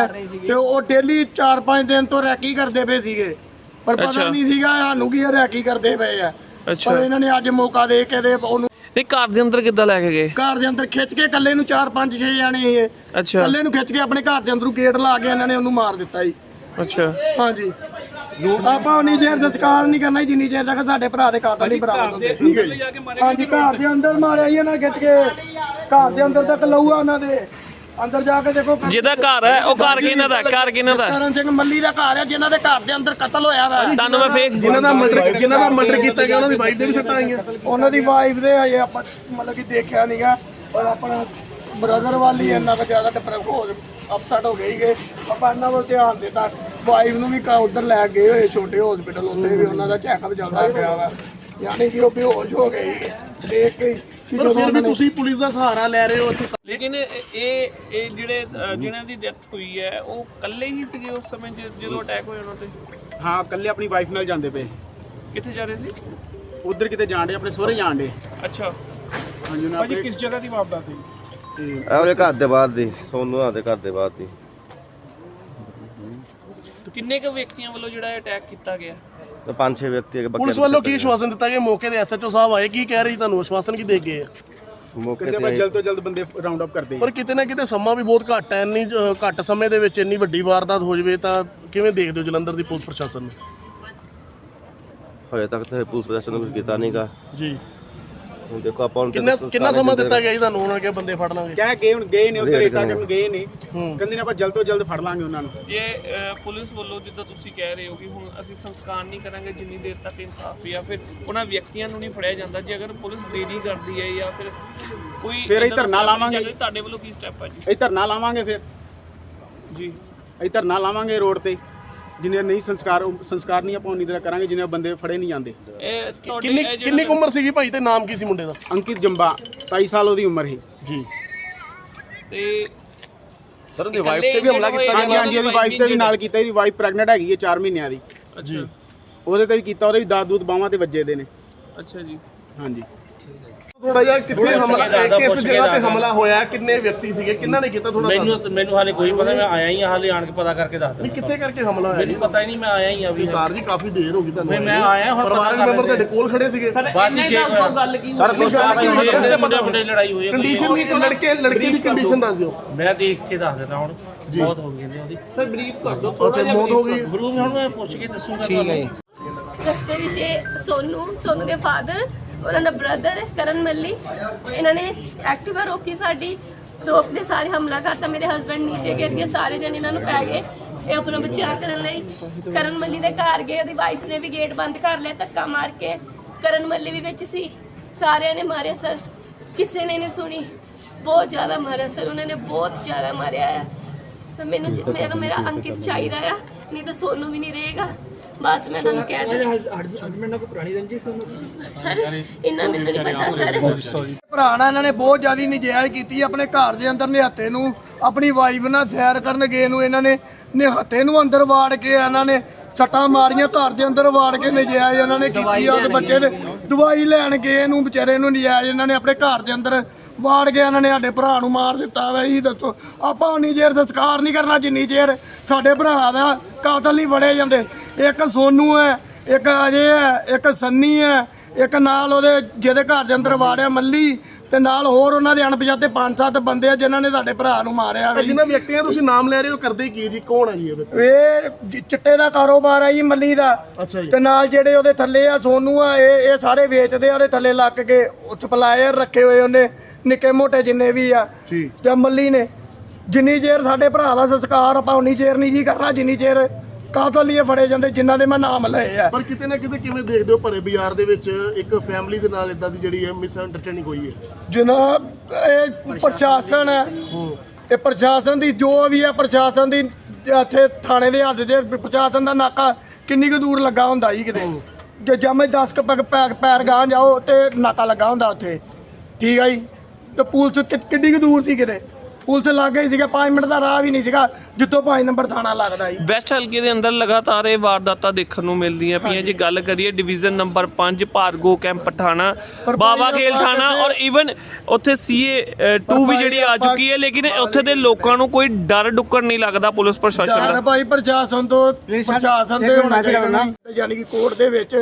[SPEAKER 4] ਤੇ ਉਹ ਡੇਲੀ 4-5 ਦਿਨ ਤੋਂ ਰੈਕੀ ਕਰਦੇ ਪਏ ਸੀਗੇ। ਪਰ ਪਤਾ
[SPEAKER 6] ਅੱਛਾ।
[SPEAKER 4] ਨਹੀਂ ਸੀਗਾ ਸਾਨੂੰ ਕੀ ਇਹ ਰੈਕੀ ਕਰਦੇ ਪਏ ਆ।
[SPEAKER 6] ਅੱਛਾ।
[SPEAKER 4] ਪਰ ਇਹਨਾਂ ਨੇ ਅੱਜ ਮੌਕਾ ਦੇ ਕੇ ਦੇ ਉਹਨੂੰ
[SPEAKER 6] ਇਹ ਘਰ ਦੇ ਅੰਦਰ ਕਿੱਦਾਂ ਲੈ ਕੇ ਗਏ?
[SPEAKER 4] ਘਰ ਦੇ ਅੰਦਰ ਖਿੱਚ ਕੇ ਇਕੱਲੇ ਨੂੰ 4-5 6 ਜਾਣੇ ਇਹ।
[SPEAKER 6] ਅੱਛਾ।
[SPEAKER 4] ਇਕੱਲੇ ਨੂੰ ਖਿੱਚ ਕੇ ਆਪਣੇ ਘਰ ਦੇ ਅੰਦਰੋਂ ਗੇਟ ਲਾ ਕੇ ਇਹਨਾਂ ਨੇ ਉਹਨੂੰ ਮਾਰ ਦਿੱਤਾ ਜੀ।
[SPEAKER 6] ਅੱਛਾ।
[SPEAKER 4] ਹਾਂਜੀ। ਆਪਾਂ ਉਨੀ ਦੇਰ ਸੰਸਕਾਰ ਨਹੀਂ ਕਰਨਾ ਜੀ, ਜਿੰਨੀ ਦੇਰ ਤੱਕ ਸਾਡੇ ਭਰਾ ਦੇ ਕਾਤਲ ਨਹੀਂ ਬਰਾਮਦ ਹੁੰਦੇ। ਹਾਂਜੀ ਘਰ ਦੇ ਅੰਦਰ ਮਾਰਿਆ ਜੀ ਇਹਨਾਂ ਨੇ ਖਿੱਚ ਕੇ। ਘਰ ਦੇ ਅੰਦਰ ਤੱਕ ਲਊਆ ਉਹਨਾਂ ਦੇ। ਅੰਦਰ ਜਾ ਕੇ ਦੇਖੋ
[SPEAKER 6] ਜਿਹਦਾ ਘਰ ਹੈ ਉਹ ਘਰ ਕਿਹਨਾਂ ਦਾ ਘਰ ਕਿਹਨਾਂ ਦਾ
[SPEAKER 4] ਕਰਨ ਸਿੰਘ ਮੱਲੀ ਦਾ ਘਰ ਹੈ ਜਿਨ੍ਹਾਂ ਦੇ ਘਰ ਦੇ ਅੰਦਰ ਕਤਲ ਹੋਇਆ ਵਾ।
[SPEAKER 6] ਤੁਹਾਨੂੰ ਮੈਂ ਫੇਕ
[SPEAKER 5] ਜਿਨ੍ਹਾਂ ਦਾ ਮਰਡਰ ਜਿਨ੍ਹਾਂ ਦਾ ਮਰਡਰ ਕੀਤਾ ਗਿਆ ਉਹਨਾਂ ਦੀ ਵਾਈਫ ਦੇ ਵੀ ਸੱਟਾਂ ਆਈਆਂ।
[SPEAKER 4] ਉਹਨਾਂ ਦੀ ਵਾਈਫ ਦੇ ਹਜੇ ਆਪਾਂ ਮਤਲਬ ਕਿ ਦੇਖਿਆ ਨਹੀਂਗਾ ਪਰ ਆਪਣਾ ਬ੍ਰਦਰ ਵਾਲੀ ਇੰਨਾ ਕੁ ਜ਼ਿਆਦਾ ਡਿਪਰੈਸ ਹੋ ਅਪਸੈਟ ਹੋ ਗਈ ਕਿ ਆਪਾਂ ਇਹਨਾਂ ਵੱਲ ਧਿਆਨ ਦਿੱਤਾ। ਵਾਈਫ ਨੂੰ ਵੀ ਉਧਰ ਲੈ ਗਏ ਹੋਏ ਛੋਟੇ ਹਸਪੀਟਲ ਉੱਥੇ ਵੀ ਉਹਨਾਂ ਦਾ ਚੈੱਕਅਪ ਚੱਲਦਾ ਪਿਆ ਵਾ। ਯਾਨੀ ਕਿ ਉਹ ਬੇਹੋਸ਼ ਹੋ ਗਈ ਦੇਖ ਕਿ
[SPEAKER 5] ਪਰ ਫਿਰ ਵੀ ਤੁਸੀਂ ਪੁਲਿਸ ਦਾ ਸਹਾਰਾ ਲੈ ਰਹੇ ਹੋ ਇੱਥੇ
[SPEAKER 6] ਲੇਕਿਨ ਇਹ ਇਹ ਜਿਹੜੇ ਅ, ਜਿਨ੍ਹਾਂ ਦੀ ਡੈਥ ਹੋਈ ਹੈ ਉਹ ਇਕੱਲੇ ਹੀ ਸੀਗੇ ਉਸ ਸਮੇਂ ਜ- ਜਦੋਂ ਅਟੈਕ ਹੋਇਆ ਉਹਨਾਂ ਤੇ?
[SPEAKER 3] ਹਾਂ ਇਕੱਲੇ ਆਪਣੀ ਵਾਈਫ ਨਾਲ ਜਾਂਦੇ ਪਏ।
[SPEAKER 6] ਕਿੱਥੇ ਜਾ ਰਹੇ ਸੀ?
[SPEAKER 3] ਉਧਰ ਕਿਤੇ ਜਾਣਦੇ ਆਪਣੇ ਸਹੁਰੇ ਜਾਣਦੇ
[SPEAKER 6] ਅੱਛਾ।
[SPEAKER 3] ਹਾਂਜੀ ਉਹਨਾਂ ਆਪਣੇ ਕਿਸ ਜਗ੍ਹਾ ਦੀ ਵਾਪਦਾ ਸੀ
[SPEAKER 7] ਇਹ ਉਹਦੇ ਘਰ ਦੇ ਬਾਹਰ ਦੀ ਸੋਨੂ ਆ ਦੇ ਘਰ ਦੇ ਬਾਹਰ ਦੀ।
[SPEAKER 6] ਕਿੰਨੇ ਕੁ ਵਿਅਕਤੀਆਂ ਵੱਲੋਂ ਜਿਹੜਾ ਅਟੈਕ ਕੀਤਾ ਗਿਆ?
[SPEAKER 7] ਤੇ ਪੰਜ ਛੇ ਵਿਅਕਤੀ ਬਾਕੀ
[SPEAKER 5] ਪੁਲਿਸ ਵੱਲੋਂ ਕੀ ਆਸ਼ਵਾਸਨ ਦਿੱਤਾ ਗਿਆ? ਮੌਕੇ ਦੇ ਐਸਐਚਓ ਸਾਹਿਬ ਆਏ ਕੀ ਕਹਿ ਰਹੇ ਤੁਹਾਨੂੰ? ਆਸ਼ਵਾਸਨ ਕੀ ਦੇ ਗਏ ਆ
[SPEAKER 7] ਮੌਕੇ ਤੇ
[SPEAKER 3] ਜਲਦ ਤੋਂ ਜਲਦ ਬੰਦੇ ਰਾਉਂਡ ਅਪ ਕਰਦੇ
[SPEAKER 5] ਪਰ ਕਿਤੇ ਨਾ ਕਿਤੇ ਸਮਾਂ ਵੀ ਬਹੁਤ ਘੱਟ ਹੈ ਇੰਨੀ ਘੱਟ ਸਮੇਂ ਦੇ ਵਿੱਚ ਇੰਨੀ ਵੱਡੀ ਵਾਰਦਾਤ ਹੋ ਜਵੇ ਤਾਂ ਕਿਵੇਂ ਦੇਖਦੇ ਹੋ ਜਲੰਧਰ ਦੀ ਪੁਲਿਸ ਪ੍ਰਸ਼ਾਸਨ ਨੂੰ?
[SPEAKER 7] ਹਜੇ ਤੱਕ ਤੇ ਪੁਲਿਸ ਪ੍ਰਸ਼ਾਸਨ ਨੇ ਕੁਝ ਕੀਤਾ ਨਹੀਂਗਾ
[SPEAKER 5] ਜੀ।
[SPEAKER 7] ਹੁਣ ਦੇਖੋ ਆਪਾਂ ਹੁਣ
[SPEAKER 5] ਕਿੰਨਾ ਕਿੰਨਾ ਸਮਾਂ ਦਿੱਤਾ ਗਿਆ ਜੀ ਤੁਹਾਨੂੰ ਉਹਨਾਂ ਕੇ ਬੰਦੇ ਫੜ ਲਾਂਗੇ?
[SPEAKER 3] ਕਹਿ ਗਏ ਹੁਣ ਗਏ ਨੇ ਉਹ
[SPEAKER 7] ਰੇਟ
[SPEAKER 3] ਰੇਤਾ
[SPEAKER 7] ਕਰਨੇ।
[SPEAKER 3] ਗਏ ਨੇ ਕਹਿੰਦੇ ਨੇ ਆਪਾਂ ਜਲਦ ਤੋਂ ਜਲਦ ਫੜ ਲਾਂਗੇ ਉਹਨਾਂ ਨੂੰ।
[SPEAKER 6] ਜੇ ਪੁਲਿਸ ਵੱਲੋਂ ਜਿੱਦਾਂ ਤੁਸੀਂ ਕਹਿ ਰਹੇ ਹੋ ਕਿ ਹੁਣ ਅਸੀਂ ਸੰਸਕਾਰ ਨਹੀਂ ਕਰਾਂਗੇ ਜਿੰਨੀ ਦੇਰ ਤੱਕ ਇਨਸਾਫ ਜਾਂ ਫਿਰ ਉਹਨਾਂ ਵਿਅਕਤੀਆਂ ਨੂੰ ਨਹੀਂ ਫੜਿਆ ਜਾਂਦਾ ਜੇ ਅਗਰ ਪੁਲਿਸ ਦੇਰੀ ਕਰਦੀ ਹੈ ਜਾਂ ਫਿਰ ਕੋਈ
[SPEAKER 3] ਫਿਰ ਅਸੀਂ
[SPEAKER 6] ਏਦਾਂ ਦਾ
[SPEAKER 3] ਧਰਨਾ
[SPEAKER 6] step
[SPEAKER 3] ਲਾਵਾਂਗੇ।
[SPEAKER 6] ਚੱਲੇ, ਤੁਹਾਡੇ ਵੱਲੋਂ ਕੀ ਸਟੈਪ ਹੈ ਜੀ?
[SPEAKER 3] ਅਸੀਂ ਧਰਨਾ ਲਾਵਾਂਗੇ ਫਿਰ।
[SPEAKER 6] ਜੀ।
[SPEAKER 3] ਅਸੀਂ ਧਰਨਾ ਲਾਵਾਂਗੇ ਰੋਡ ਤੇ। ਜਿੰਨੇ ਨਹੀਂ ਸੰਸਕਾਰ ਸੰਸਕਾਰ ਨਹੀਂ ਆਪਾਂ ਉਨੀ ਦੇਰ ਕਰਾਂਗੇ ਜਿੰਨੇ ਬੰਦੇ ਫੜੇ ਨਹੀਂ ਜਾਂਦੇ।
[SPEAKER 6] ਇਹ ਤੁਹਾਡੇ
[SPEAKER 5] ਕਿੰਨੀ
[SPEAKER 6] ਇਹ ਜਿਹੜਾ-
[SPEAKER 5] ਕਿੰਨੀ ਕੁ ਉਮਰ ਸੀਗੀ ਭਾਈ ਤੇ ਨਾਮ ਕੀ ਸੀ ਮੁੰਡੇ ਦਾ?
[SPEAKER 3] ਅੰਕਿਤ ਜੰਬਾ 27 ਸਾਲ ਉਹਦੀ ਉਮਰ ਸੀ।
[SPEAKER 5] ਜੀ।
[SPEAKER 6] ਤੇ
[SPEAKER 7] ਸਰ
[SPEAKER 6] ਉਹਦੀ wife ਤੇ ਵੀ ਹਮਲਾ ਕੀਤਾ
[SPEAKER 3] ਹਾਂਜੀ ਹਾਂਜੀ ਇਹਦੀ ਵਾਈਫ ਤੇ ਵੀ ਨਾਲ ਕੀਤਾ ਇਹਦੀ ਵਾਈਫ ਪ੍ਰੈਗਨੈਂਟ ਹੈਗੀ ਹੈ 4 ਮਹੀਨਿਆਂ ਦੀ।
[SPEAKER 6] ਅੱਛਾ।
[SPEAKER 3] ਉਹਦੇ ਤੇ ਵੀ ਕੀਤਾ ਉਹਦੇ ਵੀ ਦਾਦ ਦੂਦ ਬਾਹਾਂ ਤੇ ਵੱਜੇ ਦੇ ਨੇ।
[SPEAKER 6] ਅੱਛਾ ਜੀ।
[SPEAKER 3] ਹਾਂਜੀ।
[SPEAKER 5] ਥੋੜਾ ਜਿਹਾ ਕਿੱਥੇ ਹਮਲਾ ਕਿਸ ਜਗ੍ਹਾ ਤੇ ਹਮਲਾ ਹੋਇਆ ਕਿੰਨੇ ਵਿਅਕਤੀ ਸੀਗੇ ਕਿੰਨਾਂ ਨੇ ਕੀਤਾ ਥੋੜਾ
[SPEAKER 8] ਮੈਨੂੰ ਮੈਨੂੰ ਹਾਲੇ ਕੋਈ ਪਤਾ ਮੈਂ ਆਇਆ ਹੀ ਹਾਲੇ ਆਣ ਕੇ ਪਤਾ ਕਰਕੇ ਦੱਸ
[SPEAKER 5] ਨਹੀਂ
[SPEAKER 8] ਦਿੰਦਾ
[SPEAKER 5] ਕਿੱਥੇ ਕਰਕੇ ਹਮਲਾ ਹੋਇਆ ਜੀ?
[SPEAKER 8] ਮੈਨੂੰ ਪਤਾ ਹੀ ਨਹੀਂ ਮੈਂ ਆਇਆ ਹੀ ਆ ਵੀ
[SPEAKER 5] ਸਰਦਾਰ ਜੀ ਕਾਫੀ ਦੇਰ ਹੋ ਗਈ ਤੁਹਾਨੂੰ
[SPEAKER 8] ਮੈਂ ਆਇਆ ਹੁਣ ਕਰ
[SPEAKER 5] ਮੈਂਬਰ ਤੁਹਾਡੇ ਕੋਲ ਖੜੇ ਸੀਗੇ।
[SPEAKER 8] ਛੇ ਹੋਇਆ।
[SPEAKER 6] ਗੱਲ ਕੀ
[SPEAKER 5] ਸਰ ਕੁਝ
[SPEAKER 8] ਮੁੰਡੇ ਮੁੰਡੇ ਮੁੰਡੇ ਲੜਾਈ ਹੋਈ ਹੈ
[SPEAKER 5] ਕੰਡੀਸ਼ਨ ਵੀ ਲੜਕੇ ਲੜਕੇ ਦੀ ਕੰਡੀਸ਼ਨ ਦੱਸ ਦਿਓ।
[SPEAKER 8] ਮੈਂ ਦੇਖ ਕੇ ਦੱਸ ਦਿੰਦਾ ਹੁਣ। ਬਹੁਤ ਹੋ ਗਈ ਉਹਦੀ।
[SPEAKER 6] ਸਰ ਬਰੀਫ ਕਰ ਦਿਓ
[SPEAKER 5] ਅੱਛਾ ਮੌਤ ਹੋ ਗਈ।
[SPEAKER 8] ਗੁਰੂ ਹੁਣ ਮੈਂ ਪੁੱਛ ਕੇ ਦੱਸੂਗਾ ਠੀਕ ਹੈ
[SPEAKER 2] ਰਸਤੇ ਵਿੱਚ ਸੋਨੂ ਸੋਨੂ ਦੇ ਫਾਦਰ ਉਹਨਾਂ ਦਾ ਬ੍ਰਦਰ ਕਰਨ ਮੱਲੀ। ਇਹਨਾਂ ਨੇ ਐਕਟਿਵਾ ਰੋਕੀ ਸਾਡੀ ਰੋਕਦੇ ਸਾਰੇ ਹਮਲਾ ਕਰਤਾ। ਮੇਰੇ ਹਸਬੰਡ ਨੀਚੇ ਗਿਰ ਗਏ ਸਾਰੇ ਜਣੇ ਇਹਨਾਂ ਨੂੰ ਪੈ ਗਏ। ਇਹ ਆਪਣਾ ਬਚਾਅ ਕਰਨ ਲਈ ਕਰਨ ਮੱਲੀ ਦੇ ਘਰ ਗਏ ਉਹਦੀ ਵਾਈਫ ਨੇ ਵੀ ਗੇਟ ਬੰਦ ਕਰ ਲਿਆ ਧੱਕਾ ਮਾਰ ਕੇ ਕਰਨ ਮੱਲੀ ਵੀ ਵਿੱਚ ਸੀ। ਸਾਰਿਆਂ ਨੇ ਮਾਰਿਆ ਸਰ। ਕਿਸੇ ਨੇ ਨਹੀਂ ਸੁਣੀ। ਬਹੁਤ ਜ਼ਿਆਦਾ ਮਾਰਿਆ ਸਰ। ਉਹਨਾਂ ਨੇ ਬਹੁਤ ਜ਼ਿਆਦਾ ਮਾਰਿਆ ਤੇ ਮੈਨੂੰ ਮੇਰਾ ਮੇਰਾ ਅੰਕਿਤ ਚਾਹੀਦਾ ਆ। ਨਹੀਂ ਤਾਂ ਸੋਨੂੰ ਵੀ ਨਹੀਂ ਰਹੇਗਾ। ਬਸ ਮੈਂ ਤੁਹਾਨੂੰ ਕਹਿ ਦਿੱਤਾ ਹਸਬੰਡ ਨਾਲ ਕੋਈ ਪੁਰਾਣੀ ਰੰਜਿਸ਼ ਸਰ ਇੰਨਾ ਮੈਨੂੰ ਨਹੀਂ ਪਤਾ ਸਰ।
[SPEAKER 4] ਭਰਾ ਨਾਲ ਇਹਨਾਂ ਨੇ ਬਹੁਤ ਜ਼ਿਆਦਾ ਨਜਾਇਜ਼ ਕੀਤੀ ਆਪਣੇ ਘਰ ਦੇ ਅੰਦਰ ਨਿਹੱਤੇ ਨੂੰ ਆਪਣੀ ਵਾਈਫ ਨਾਲ ਸੈਰ ਕਰਨ ਗਏ ਨੂੰ ਇਹਨਾਂ ਨੇ ਨਿਹੱਤੇ ਨੂੰ ਅੰਦਰ ਵਾੜ ਕੇ ਇਹਨਾਂ ਨੇ ਸੱਟਾਂ ਮਾਰੀਆਂ ਘਰ ਦੇ ਅੰਦਰ ਵਾੜ ਕੇ ਨਜਾਇਜ਼ ਇਹਨਾਂ ਨੇ ਕੀਤੀ ਆ ਉਸ ਬੱਚੇ ਦੇ ਦਵਾਈ ਲੈਣ ਗਏ ਨੂੰ ਵਿਚਾਰੇ ਨੂੰ ਨਜਾਇਜ਼ ਇਹਨਾਂ ਨੇ ਆਪਣੇ ਘਰ ਦੇ ਅੰਦਰ ਵਾੜ ਕੇ ਇਹਨਾਂ ਨੇ ਸਾਡੇ ਭਰਾ ਨੂੰ ਮਾਰ ਦਿੱਤਾ ਵਾ ਇਹ ਦੱਸੋ। ਆਪਾਂ ਉਨੀ ਦੇਰ ਸੰਸਕਾਰ ਨਹੀਂ ਕਰਨਾ ਜਿੰਨੀ ਦੇਰ ਸਾਡੇ ਭਰਾ ਦਾ ਕਾਤਲ ਨਹੀਂ ਫੜੇ ਜਾਂਦੇ। ਇੱਕ ਸੋਨੂ ਹੈ ਇੱਕ ਅਜੇ ਹੈ ਇੱਕ ਸੰਨੀ ਹੈ ਇੱਕ ਨਾਲ ਉਹਦੇ ਜਿਹਦੇ ਘਰ ਦੇ ਅੰਦਰ ਵਾੜਿਆ ਮੱਲੀ ਤੇ ਨਾਲ ਹੋਰ ਉਹਨਾਂ ਦੇ ਅਣਪਛਾਤੇ ਪੰਜ ਸੱਤ ਬੰਦੇ ਆ ਜਿਨ੍ਹਾਂ ਨੇ ਸਾਡੇ ਭਰਾ ਨੂੰ ਮਾਰਿਆ ਵੀ।
[SPEAKER 5] ਜਿਨ੍ਹਾਂ ਵਿਅਕਤੀਆਂ ਤੁਸੀਂ ਨਾਮ ਲੈ ਰਹੇ ਹੋ ਕਰਦੇ ਕੀ ਜੀ? ਕੌਣ ਹੈ ਜੀ ਇਹ ਵਿਅਕਤੀ?
[SPEAKER 4] ਇਹ ਜ- ਚਿੱਟੇ ਦਾ ਕਾਰੋਬਾਰ ਆ ਜੀ ਮੱਲੀ ਦਾ।
[SPEAKER 5] ਅੱਛਾ ਜੀ।
[SPEAKER 4] ਤੇ ਨਾਲ ਜਿਹੜੇ ਉਹਦੇ ਥੱਲੇ ਆ ਸੋਨੂ ਆ ਇਹ ਇਹ ਸਾਰੇ ਵੇਚਦੇ ਆ ਉਹਦੇ ਥੱਲੇ ਲੱਗ ਕੇ ਸਪਲਾਇਰ ਰੱਖੇ ਹੋਏ ਉਹਨੇ ਨਿੱਕੇ ਮੋਟੇ ਜਿੰਨੇ ਵੀ ਆ
[SPEAKER 5] ਜੀ।
[SPEAKER 4] ਜਾਂ ਮੱਲੀ ਨੇ। ਜਿੰਨੀ ਚਿਰ ਸਾਡੇ ਭਰਾ ਦਾ ਸੰਸਕਾਰ ਆਪਾਂ ਉਨੀ ਚਿਰ ਨਹੀਂ ਜੀ ਕਰਨਾ ਜਿੰਨੀ ਚਿਰ ਕਾਤਲ ਲਈ ਫੜੇ ਜਾਂਦੇ ਜਿਨ੍ਹਾਂ ਦੇ ਮੈਂ ਨਾਮ ਲਏ ਆ।
[SPEAKER 5] ਪਰ ਕਿਤੇ ਨਾ ਕਿਤੇ ਕਿਵੇਂ ਦੇਖਦੇ ਹੋ ਭਰੇ ਬਾਜ਼ਾਰ ਦੇ ਵਿੱਚ ਇੱਕ ਫੈਮਿਲੀ ਦੇ ਨਾਲ ਇਦਾਂ ਦੀ ਜਿਹੜੀ ਹੈ ਮਿਸ ਅੰਡਰਸਟੈਂਡਿੰਗ ਹੋਈ ਹੈ?
[SPEAKER 4] ਜਨਾਬ ਇਹ ਪ੍ਰਸ਼ਾਸਨ ਹੈ। ਇਹ ਪ੍ਰਸ਼ਾਸਨ ਦੀ ਜੋ ਵੀ ਹੈ ਪ੍ਰਸ਼ਾਸਨ ਦੀ ਇੱਥੇ ਥਾਣੇ ਦੇ ਹੱਥ ਦੇ ਪ੍ਰਸ਼ਾਸਨ ਦਾ ਨਾਕਾ ਕਿੰਨੀ ਕੁ ਦੂਰ ਲੱਗਾ ਹੁੰਦਾ ਜੀ ਕਿਤੇ। ਜੇ ਜਮੇ 10 ਕ ਪੈਰ ਪੈਰ- ਪੈਰ ਗਾਂ ਜਾਓ ਤੇ ਨਾਕਾ ਲੱਗਾ ਹੁੰਦਾ ਉੱਥੇ। ਠੀਕ ਹੈ ਜੀ? ਤੇ ਪੁਲਿਸ ਕਿ- ਕਿੰਨੀ ਕੁ ਦੂਰ ਸੀ ਕਿਤੇ? ਪੁਲਿਸ ਲੱਗ ਗਈ ਸੀਗਾ 5 ਮਿੰਟ ਦਾ ਰਾਹ ਵੀ ਨਹੀਂ ਸੀਗਾ ਜਿੱਥੋਂ 5 ਨੰਬਰ ਥਾਣਾ ਲੱਗਦਾ ਜੀ।
[SPEAKER 6] ਵੈਸਟ ਹਲਕੇ ਦੇ ਅੰਦਰ ਲਗਾਤਾਰ ਇਹ ਵਾਰਦਾਤਾਂ ਦੇਖਣ ਨੂੰ ਮਿਲਦੀਆਂ ਪਈਆਂ। ਜੇ ਗੱਲ ਕਰੀਏ ਡਿਵੀਜ਼ਨ ਨੰਬਰ 5 ਭਾਰਗੋ ਕੈਂਪ ਪਠਾਣਾ ਬਾਬਾ ਖੇਲ ਥਾਣਾ ਔਰ ਇਵਨ ਉੱਥੇ ਸੀਏ 2 ਵੀ ਜਿਹੜੀ ਆ ਚੁੱਕੀ ਹੈ ਲੇਕਿਨ ਉੱਥੇ ਦੇ ਲੋਕਾਂ ਨੂੰ ਕੋਈ ਡਰ ਡੁੱਕਰ ਨਹੀਂ ਲੱਗਦਾ ਪੁਲਿਸ ਪ੍ਰਸ਼ਾਸਨ ਦਾ।
[SPEAKER 4] ਭਾਈ ਪ੍ਰਸ਼ਾਸਨ ਤੋਂ ਪ੍ਰਸ਼ਾਸਨ ਦੇ ਹੋਣਾ ਚਾਹੀਦਾ ਯਾਨੀ ਕਿ ਕੋਰਟ ਦੇ ਵਿੱਚ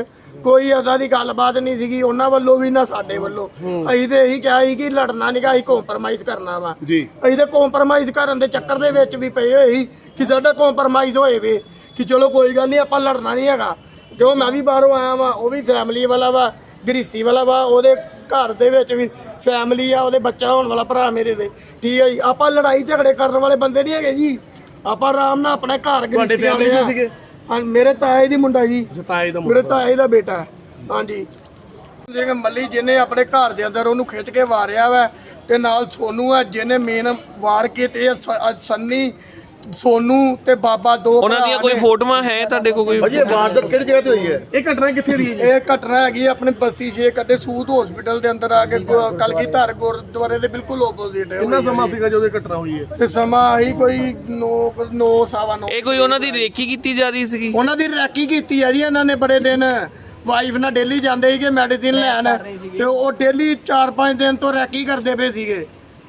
[SPEAKER 4] ਕੋਈ ਏਦਾਂ ਦੀ ਗੱਲਬਾਤ ਨਹੀਂ ਸੀਗੀ ਉਹਨਾਂ ਵੱਲੋਂ ਵੀ ਨਾ ਸਾਡੇ ਵੱਲੋਂ। ਅਸੀਂ ਤੇ ਇਹੀ ਕਿਹਾ ਸੀ ਕਿ ਲੜਨਾ ਨਹੀਂ ਗਾ ਅਸੀਂ ਕੰਪਰਮਾਈਜ਼ ਕਰਨਾ ਵਾ।
[SPEAKER 5] ਜੀ।
[SPEAKER 4] ਅਸੀਂ ਤੇ ਕੰਪਰਮਾਈਜ਼ ਕਰਨ ਦੇ ਚੱਕਰ ਦੇ ਵਿੱਚ ਵੀ ਪਏ ਹੋਏ ਸੀ ਕਿ ਸਾਡਾ ਕੰਪਰਮਾਈਜ਼ ਹੋਏ ਵੇ ਕਿ ਚਲੋ ਕੋਈ ਗੱਲ ਨਹੀਂ ਆਪਾਂ ਲੜਨਾ ਨਹੀਂ ਹੈਗਾ। ਜੋ ਮੈਂ ਵੀ ਬਾਹਰੋਂ ਆਇਆ ਵਾਂ ਉਹ ਵੀ ਫੈਮਿਲੀ ਵਾਲਾ ਵਾ ਗ੍ਰਿਸ਼ਤੀ ਵਾਲਾ ਵਾ ਉਹਦੇ ਘਰ ਦੇ ਵਿੱਚ ਵੀ ਫੈਮਿਲੀ ਆ ਉਹਦੇ ਬੱਚਾ ਹੋਣ ਵਾਲਾ ਭਰਾ ਮੇਰੇ ਦੇ। ਠੀਕ ਹੈ ਜੀ ਆਪਾਂ ਲੜਾਈ ਝਗੜੇ ਕਰਨ ਵਾਲੇ ਬੰਦੇ ਨਹੀਂ ਹੈਗੇ ਜੀ। ਆਪਾਂ ਆਰਾਮ ਨਾਲ ਆਪਣੇ ਘਰ ਗ੍ਰਿਸ਼ਤੀ ਵਾਲੇ
[SPEAKER 5] ਸੀਗੇ?
[SPEAKER 4] ਹਾਂ ਮੇਰੇ ਤਾਏ ਦੀ ਮੁੰਡਾ ਜੀ।
[SPEAKER 5] ਜਤਾਏ ਦਾ
[SPEAKER 4] ਮੇਰੇ ਤਾਏ ਦਾ ਬੇਟਾ ਹੈ। ਹਾਂਜੀ। ਸਿੰਘ ਮੱਲੀ ਜਿਹਨੇ ਆਪਣੇ ਘਰ ਦੇ ਅੰਦਰ ਉਹਨੂੰ ਖਿੱਚ ਕੇ ਵਾਰਿਆ ਵਾ ਤੇ ਨਾਲ ਸੋਨੂ ਹੈ ਜਿਹਨੇ ਮੇਨ ਵਾਰ ਆ ਸ- ਅ- ਸੰਨੀ ਸੋਨੂ ਤੇ ਬਾਬਾ ਦੋ
[SPEAKER 6] ਉਹਨਾਂ ਦੀਆਂ ਕੋਈ। ਫੋਟੋਆਂ ਹੈ ਤੁਹਾਡੇ ਕੋਲ ਕੋਈ?
[SPEAKER 7] ਵਾਰਦਾਤ ਕਿਹੜੀ ਜਗ੍ਹਾ ਤੇ ਹੋਈ ਹੈ?
[SPEAKER 5] ਇਹ ਘਟਨਾ ਕਿੱਥੇ ਦੀ ਹੈ ਜੀ?
[SPEAKER 4] ਇਹ ਘਟਨਾ ਹੈਗੀ ਹੈ ਆਪਣੇ ਬਸਤੀ ਛੇ ਕੱਡੇ ਸੂਦ ਹਸਪੀਟਲ ਦੇ ਅੰਦਰ ਆ ਕੇ ਕਲਗੀ ਧਾਰ ਗੁਰਦੁਆਰੇ ਦੇ ਬਿਲਕੁਲ ਆਪੋਜ਼ਿਟ ਹੈ।
[SPEAKER 5] ਕਿੰਨਾ ਸਮਾਂ ਸੀਗਾ ਜਦੋਂ ਇਹ ਘਟਨਾ ਹੋਈ ਹੈ?
[SPEAKER 4] ਤੇ ਸਮਾਂ ਆਹੀ ਕੋਈ 9 9 ਸਵਾ 9
[SPEAKER 6] ਇਹ ਕੋਈ ਉਹਨਾਂ ਦੀ ਰੇਕੀ ਕੀਤੀ ਜਾ ਰਹੀ ਸੀਗੀ?
[SPEAKER 4] ਉਹਨਾਂ ਦੀ ਰੈਕੀ ਕੀਤੀ ਹੈ ਜੀ ਇਹਨਾਂ ਨੇ ਬੜੇ ਦਿਨ। ਵਾਈਫ ਨਾਲ ਡੇਲੀ ਜਾਂਦੇ ਸੀਗੇ ਮੈਡੀਸਿਨ ਲੈਣ। ਤੇ ਉਹ ਡੇਲੀ 4-5 ਦਿਨ ਤੋਂ ਰੈਕੀ ਕਰਦੇ ਪਏ ਸੀਗੇ।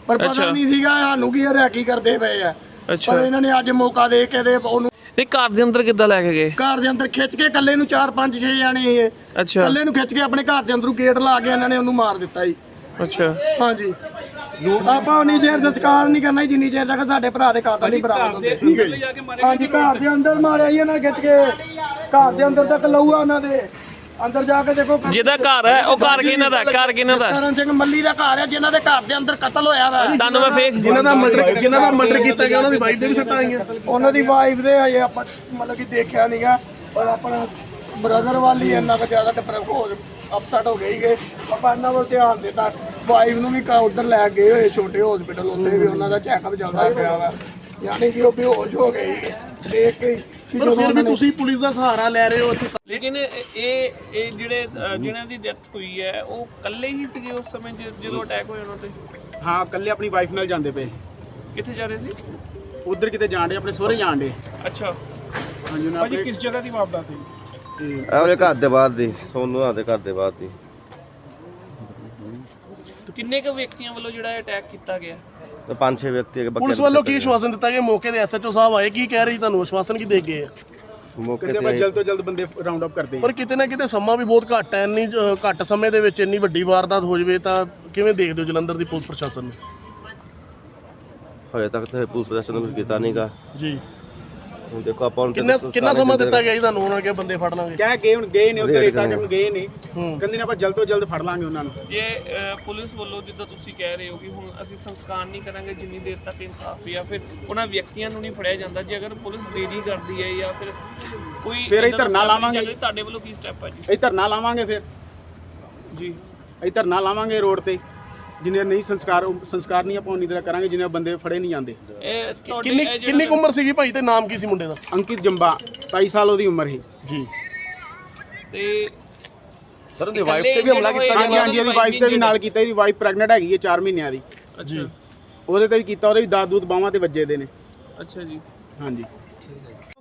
[SPEAKER 4] ਪਰ ਪਤਾ। ਨਹੀਂ ਸੀਗਾ ਸਾਨੂੰ ਕੀ ਇਹ ਰੈਕੀ ਕਰਦੇ ਪਏ ਆ।
[SPEAKER 6] ਅੱਛਾ।
[SPEAKER 4] ਪਰ ਇਹਨਾਂ ਨੇ ਅੱਜ ਮੌਕਾ ਦੇ ਕੇ ਤੇ ਉਹਨੂੰ
[SPEAKER 6] ਇਹ ਘਰ ਦੇ ਅੰਦਰ ਕਿੱਦਾਂ ਲੈ ਕੇ ਗਏ?
[SPEAKER 4] ਘਰ ਦੇ ਅੰਦਰ ਖਿੱਚ ਕੇ ਇਕੱਲੇ ਨੂੰ 4-5 6 ਜਾਣੇ ਇਹ।
[SPEAKER 6] ਅੱਛਾ।
[SPEAKER 4] ਇਕੱਲੇ ਨੂੰ ਖਿੱਚ ਕੇ ਆਪਣੇ ਘਰ ਦੇ ਅੰਦਰੋਂ ਗੇਟ ਲਾ ਕੇ ਇਹਨਾਂ ਨੇ ਉਹਨੂੰ ਮਾਰ ਦਿੱਤਾ ਜੀ।
[SPEAKER 5] ਅੱਛਾ।
[SPEAKER 4] ਹਾਂਜੀ। ਆਪਾਂ ਉਨੀ ਦੇਰ ਸੰਸਕਾਰ ਨਹੀਂ ਕਰਨਾ ਜੀ, ਜਿੰਨੀ ਦੇਰ ਤੱਕ ਸਾਡੇ ਭਰਾ ਦੇ ਕਾਤਲ ਨਹੀਂ ਬਰਾਮਦ ਹੁੰਦੇ। ਹਾਂਜੀ ਘਰ ਦੇ ਅੰਦਰ ਮਾਰਿਆ ਜੀ ਇਹਨਾਂ ਨੇ ਖਿੱਚ ਕੇ। ਘਰ ਦੇ ਅੰਦਰ ਤੱਕ ਲਊਆ ਉਹਨਾਂ ਦੇ। ਅੰਦਰ ਜਾ ਕੇ ਦੇਖੋ
[SPEAKER 6] ਜਿਹਦਾ ਘਰ ਹੈ ਉਹ ਘਰ ਕਿਹਨਾਂ ਦਾ ਘਰ ਕਿਹਨਾਂ ਦਾ
[SPEAKER 4] ਕਰਨ ਸਿੰਘ ਮੱਲੀ ਦਾ ਘਰ ਹੈ ਜਿਨ੍ਹਾਂ ਦੇ ਘਰ ਦੇ ਅੰਦਰ ਕਤਲ ਹੋਇਆ ਵਾ।
[SPEAKER 6] ਤੁਹਾਨੂੰ ਮੈਂ ਫੇਕ
[SPEAKER 5] ਜਿਨ੍ਹਾਂ ਦਾ ਮਰਡਰ ਜਿਨ੍ਹਾਂ ਦਾ ਮਰਡਰ ਕੀਤਾ ਗਿਆ ਉਹਨਾਂ ਦੀ ਵਾਈਫ ਦੇ ਵੀ ਸੱਟਾਂ ਆਈਆਂ।
[SPEAKER 4] ਉਹਨਾਂ ਦੀ ਵਾਈਫ ਦੇ ਹਜੇ ਆਪਾਂ ਮਤਲਬ ਕਿ ਦੇਖਿਆ ਨਹੀਂਗਾ ਪਰ ਆਪਣਾ ਬ੍ਰਦਰ ਵਾਲੀ ਇੰਨਾ ਕੁ ਜ਼ਿਆਦਾ ਡਿਪਰੈਸ ਹੋ ਅਪਸੈਟ ਹੋ ਗਈ ਕਿ ਆਪਾਂ ਇਹਨਾਂ ਵੱਲ ਧਿਆਨ ਦਿੱਤਾ। ਵਾਈਫ ਨੂੰ ਵੀ ਉਧਰ ਲੈ ਗਏ ਹੋਏ ਛੋਟੇ ਹਸਪੀਟਲ ਉੱਥੇ ਵੀ ਉਹਨਾਂ ਦਾ ਚੈੱਕਅਪ ਚੱਲਦਾ ਪਿਆ ਵਾ। ਯਾਨੀ ਕਿ ਉਹ ਬੇਹੋਸ਼ ਹੋ ਗਈ ਦੇਖ ਕਿ
[SPEAKER 5] ਪਰ
[SPEAKER 4] ਜਦੋਂ
[SPEAKER 5] ਫਿਰ ਵੀ
[SPEAKER 4] ਉਹਨਾਂ ਨੇ
[SPEAKER 5] ਤੁਸੀਂ ਪੁਲਿਸ ਦਾ ਸਹਾਰਾ ਲੈ ਰਹੇ ਹੋ ਇੱਥੇ
[SPEAKER 6] ਲੇਕਿਨ ਇਹ ਇਹ ਜਿਹੜੇ ਅ, ਜਿਨ੍ਹਾਂ ਦੀ ਡੈਥ ਹੋਈ ਹੈ ਉਹ ਇਕੱਲੇ ਹੀ ਸੀਗੇ ਉਸ ਸਮੇਂ ਜ- ਜਦੋਂ ਅਟੈਕ ਹੋਇਆ ਉਹਨਾਂ ਤੇ?
[SPEAKER 3] ਹਾਂ ਇਕੱਲੇ ਆਪਣੀ ਵਾਈਫ ਨਾਲ ਜਾਂਦੇ ਪਏ।
[SPEAKER 6] ਕਿੱਥੇ ਜਾ ਰਹੇ ਸੀ?
[SPEAKER 3] ਉਧਰ ਕਿਤੇ ਜਾਣ ਡੇ ਆਪਣੇ ਸਹੁਰੇ ਜਾਣ ਡੇ
[SPEAKER 6] ਅੱਛਾ।
[SPEAKER 3] ਹਾਂਜੀ ਉਹਨਾਂ ਆਪਣੇ
[SPEAKER 6] ਕਿਸ ਜਗ੍ਹਾ ਦੀ ਵਾਰਦਾਤ ਹੋਈ
[SPEAKER 7] ਇਹੋ ਜਿਹੇ ਘਰ ਦੇ ਬਾਹਰ ਦੀ ਸੋਨੂ ਆ ਦੇ ਘਰ ਦੇ ਬਾਹਰ ਦੀ।
[SPEAKER 6] ਕਿੰਨੇ ਕੁ ਵਿਅਕਤੀਆਂ ਵੱਲੋਂ ਜਿਹੜਾ ਅਟੈਕ ਕੀਤਾ ਗਿਆ?
[SPEAKER 7] ਤੇ ਪੰਜ ਛੇ ਵਿਅਕਤੀ ਹੈਗੇ
[SPEAKER 5] ਪੁਲਿਸ ਵੱਲੋਂ ਕੀ ਆਸ਼ਵਾਸਨ ਦਿੱਤਾ ਗਿਆ? ਮੌਕੇ ਦੇ ਐਸਐਚਓ ਸਾਹਿਬ ਆਏ ਕੀ ਕਹਿ ਰਹੀ ਤੁਹਾਨੂੰ? ਆਸ਼ਵਾਸਨ ਕੀ ਦੇ ਗਏ ਆ?
[SPEAKER 7] ਮੌਕੇ ਤੇ
[SPEAKER 3] ਜਲਦ ਤੋਂ ਜਲਦ ਬੰਦੇ ਰਾਉਂਡ ਅਪ ਕਰਦੇ
[SPEAKER 5] ਪਰ ਕਿਤੇ ਨਾ ਕਿਤੇ ਸਮਾਂ ਵੀ ਬਹੁਤ ਘੱਟ ਹੈ ਇੰਨੀ ਅ, ਘੱਟ ਸਮੇਂ ਦੇ ਵਿੱਚ ਇੰਨੀ ਵੱਡੀ ਵਾਰਦਾਤ ਹੋ ਜਵੇ ਤਾਂ ਕਿਵੇਂ ਦੇਖਦੇ ਹੋ ਜਲੰਧਰ ਦੀ ਪੁਲਿਸ ਪ੍ਰਸ਼ਾਸਨ ਨੂੰ?
[SPEAKER 7] ਹਜੇ ਤੱਕ ਤਾਂ ਪੁਲਿਸ ਪ੍ਰਸ਼ਾਸਨ ਨੇ ਕੀਤਾ ਨਹੀਂਗਾ
[SPEAKER 5] ਜੀ।
[SPEAKER 7] ਹੁਣ ਦੇਖੋ ਆਪਾਂ ਹੁਣ
[SPEAKER 5] ਕਿੰਨਾ ਕਿੰਨਾ
[SPEAKER 7] ਸੰਸਕਾਰ
[SPEAKER 5] ਸਮਾਂ ਦਿੱਤਾ ਗਿਆ ਜੀ ਤੁਹਾਨੂੰ ਉਹਨਾਂ ਕੇ ਬੰਦੇ ਫੜ ਲਾਂਗੇ?
[SPEAKER 3] ਕਹਿ ਗਏ ਹੁਣ ਗਏ ਨੇ ਉੱਧਰ
[SPEAKER 7] ਰੇਟ
[SPEAKER 3] ਰੇਤਾ
[SPEAKER 7] ਕਰਨੇ
[SPEAKER 3] ਗਏ ਨੇ। ਕਹਿੰਦੇ ਨੇ ਆਪਾਂ ਜਲਦ ਤੋਂ ਜਲਦ ਫੜ ਲਾਂਗੇ ਉਹਨਾਂ ਨੂੰ।
[SPEAKER 6] ਜੇ ਪੁਲਿਸ ਵੱਲੋਂ ਜਿੱਦਾਂ ਤੁਸੀਂ ਕਹਿ ਰਹੇ ਹੋ ਕਿ ਹੁਣ ਅਸੀਂ ਸੰਸਕਾਰ ਨਹੀਂ ਕਰਾਂਗੇ ਜਿੰਨੀ ਦੇਰ ਤੱਕ ਇਨਸਾਫ ਜਾਂ ਫਿਰ ਉਹਨਾਂ ਵਿਅਕਤੀਆਂ ਨੂੰ ਨਹੀਂ ਫੜਿਆ ਜਾਂਦਾ। ਜੇ ਅਗਰ ਪੁਲਿਸ ਦੇਰੀ ਕਰਦੀ ਹੈ ਜਾਂ ਫਿਰ ਕੋਈ
[SPEAKER 3] ਫਿਰ
[SPEAKER 6] ਦਾ
[SPEAKER 3] ਧਰਨਾ ਲਾਵਾਂਗੇ।
[SPEAKER 6] ਤੁਹਾਡੇ ਵੱਲੋਂ ਕੀ ਸਟੈਪ ਹੈ ਜੀ?
[SPEAKER 3] ਅਸੀਂ ਧਰਨਾ ਲਾਵਾਂਗੇ ਫਿਰ।
[SPEAKER 6] ਜੀ।
[SPEAKER 3] ਅਸੀਂ ਧਰਨਾ ਲਾਵਾਂਗੇ ਰੋਡ ਤੇ। ਜਿੰਨੇ ਨਹੀਂ ਸੰਸਕਾਰ ਸੰਸਕਾਰ ਨਹੀਂ ਆਪਾਂ ਉਨੀ ਦੇਰ ਕਰਾਂਗੇ ਜਿੰਨੇ ਬੰਦੇ ਫੜੇ ਨਹੀਂ ਜਾਂਦੇ।
[SPEAKER 6] ਇਹ ਤੁਹਾਡੀ
[SPEAKER 5] ਕਿੰਨੀ
[SPEAKER 6] ਇਹ ਜਿਹੜਾ-
[SPEAKER 5] ਕਿੰਨੀ ਕੁ ਉਮਰ ਸੀਗੀ ਭਾਈ ਤੇ ਨਾਮ ਕੀ ਸੀ ਮੁੰਡੇ ਦਾ?
[SPEAKER 3] ਅੰਕਿਤ ਜੰਬਾ 27 ਸਾਲ ਉਹਦੀ ਉਮਰ ਸੀ।
[SPEAKER 5] ਜੀ।
[SPEAKER 6] ਤੇ
[SPEAKER 7] ਸਰ ਉਹਦੀ ਵਾਈਫ ਤੇ ਵੀ ਹਮਲਾ ਕੀਤਾ
[SPEAKER 3] ਹਾਂਜੀ ਹਾਂਜੀ ਉਹਦੀ ਵਾਈਫ ਤੇ ਵੀ ਨਾਲ ਕੀਤਾ ਇਹਦੀ ਵਾਈਫ ਪ੍ਰੈਗਨੈਂਟ ਹੈਗੀ ਹੈ 4 ਮਹੀਨਿਆਂ ਦੀ।
[SPEAKER 6] ਅੱਛਾ।
[SPEAKER 3] ਉਹਦੇ ਤੇ ਵੀ ਕੀਤਾ ਉਹਦੇ ਵੀ ਦਾਦ ਦੂਦ ਬਾਹਾਂ ਤੇ ਵੱਜੇ ਦੇ ਨੇ।
[SPEAKER 6] ਅੱਛਾ ਜੀ।
[SPEAKER 3] ਹਾਂਜੀ।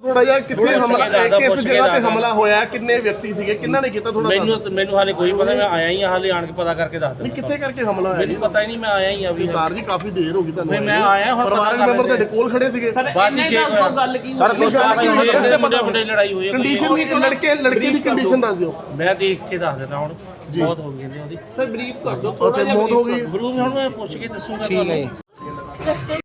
[SPEAKER 5] ਥੋੜਾ ਜਿਹਾ ਕਿੱਥੇ ਹਮਲਾ ਕਿਸ ਜਗ੍ਹਾ ਤੇ। ਹਮਲਾ ਹੋਇਆ ਕਿੰਨੇ ਵਿਅਕਤੀ ਸੀਗੇ ਕਿੰਨਾਂ ਨੇ ਕੀਤਾ ਥੋੜਾ
[SPEAKER 8] ਮੈਨੂੰ ਮੈਨੂੰ ਹਾਲੇ ਕੋਈ ਪਤਾ ਮੈਂ ਆਇਆ ਹੀ ਹਾਲੇ ਆਣ ਕੇ ਪਤਾ ਕਰਕੇ ਦੱਸ
[SPEAKER 5] ਨਹੀਂ
[SPEAKER 8] ਦਿੰਦਾ
[SPEAKER 5] ਕਿੱਥੇ ਕਰਕੇ ਹਮਲਾ ਹੋਇਆ ਜੀ?
[SPEAKER 8] ਮੈਨੂੰ ਪਤਾ ਹੀ ਨਹੀਂ ਮੈਂ ਆਇਆ ਹੀ ਆ ਵੀ
[SPEAKER 5] ਕਾਰ ਜੀ ਕਾਫੀ ਦੇਰ ਹੋ ਗਈ ਤੁਹਾਨੂੰ
[SPEAKER 8] ਮੈਂ- ਆਇਆ ਹੁਣ ਪਤਾ
[SPEAKER 5] ਪਰਿਵਾਰਕ ਮੈਂਬਰ ਤੁਹਾਡੇ ਕੋਲ ਖੜੇ ਸੀਗੇ?
[SPEAKER 8] ਬਾਅਦ ਹੋਇਆ
[SPEAKER 6] ਗੱਲ ਕੀ
[SPEAKER 5] ਸਰ ਕੁਝ
[SPEAKER 8] ਮੁੰਡੇ ਮੁੰਡੇ ਲੜਾਈ ਹੋਈ ਹੈ।
[SPEAKER 5] ਕੰਡੀਸ਼ਨ ਵੀ ਲੜਕੇ ਲੜਕੇ ਦੀ ਕੰਡੀਸ਼ਨ ਦੱਸ ਦਿਓ।
[SPEAKER 8] ਮੈਂ ਦੇਖ ਕੇ ਦੱਸ ਦਿੰਦਾ ਹੁਣ ਬਹੁਤ ਹੋ ਗਈ ਕਹਿੰਦੇ ਉਹਦੀ।
[SPEAKER 6] ਸਰ ਬਰੀਫ ਕਰ ਦਿਓ
[SPEAKER 5] ਅੱਛਾ ਮੌਤ ਹੋ ਗਈ।
[SPEAKER 8] ਗੁਰੂ ਹੁਣ ਮੈਂ ਪੁੱਛ ਕੇ ਦੱਸੂਗਾ ਠੀਕ ਹੈ
[SPEAKER 2] ਰਸਤੇ